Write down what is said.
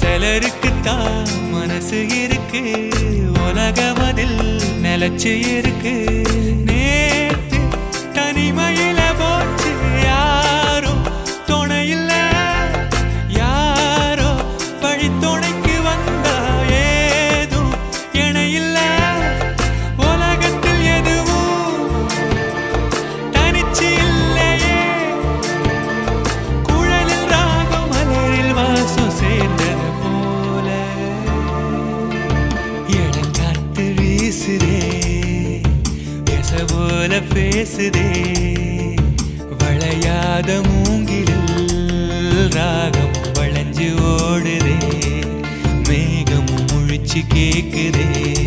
சிலருக்கு தான் மனசு இருக்கு. உலகம் அதில் நிலச்சி இருக்கு. நேற்று தனிமையில போச்சு. யாரும் துணையில் யாரோ பழி துணை பேச போல பேசுதே. வளையாத மூங்கிலில் ராகம் வளைஞ்சு ஓடுதே. மேகம் முழிச்சு கேட்குதே